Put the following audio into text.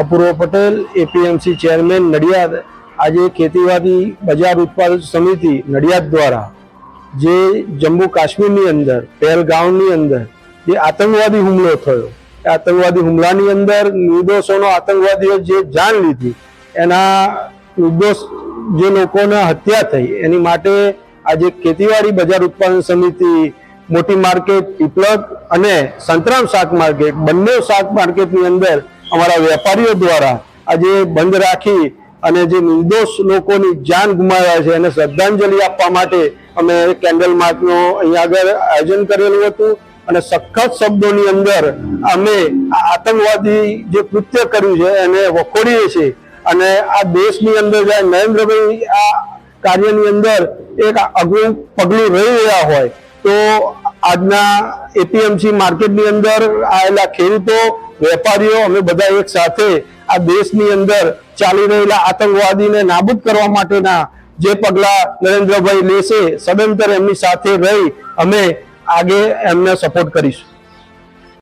Apurva Patel APMC chairman Nadiad. આજે ખેતીવાડી બજાર ઉત્પાદક સમિતિ, નડિયાદ દ્વારા જે જમ્મુ કાશ્મીરની અંદર, પહેલગામની અંદર જે આતંકવાદી હુમલો થયો. એ આતંકવાદી હુમલાની અંદર નિર્દોષોનો આતંકવાદીઓ જે જાન લીધી, એના નિર્દોષ જે લોકોને હત્યા થઈ, એની માટે આજે ખેતીવાડી બજાર ઉત્પાદન સમિતિ મોટી માર્કેટ પીપલગ અને સંતરામ શાક માર્કેટ. બંને શાક માર્કેટની અંદર અમારા વેપારીઓ દ્વારા આજે બંધ રાખી અને જે નિર્દોષ લોકોની જાન ગુમાવ્યા છે એને શ્રદ્ધાંજલિ આપવા માટે અમે કેન્ડલ માર્ચનું અહીંયા આગળ આયોજન કરેલું હતું. અને સખત શબ્દોની અંદર અમે આતંકવાદી જે કૃત્ય કર્યું છે એને વખોડીએ છીએ. અને આ દેશની અંદર જ્યારે નરેન્દ્રભાઈ આ કાર્યની અંદર એક અગ્રણી પગલું રહી રહ્યા હોય તો આજના એપીએમસી માર્કેટની અંદર આવેલા ખેડૂતો, વેપારીઓ, અમે બધા એક સાથે આ દેશની અંદર ચાલી રહેલા આતંકવાદીને નાબૂદ કરવા માટેના જે પગલા નરેન્દ્રભાઈ લેશે, સદંતર એમની સાથે રહી અમે આગે એમને સપોર્ટ કરીશું.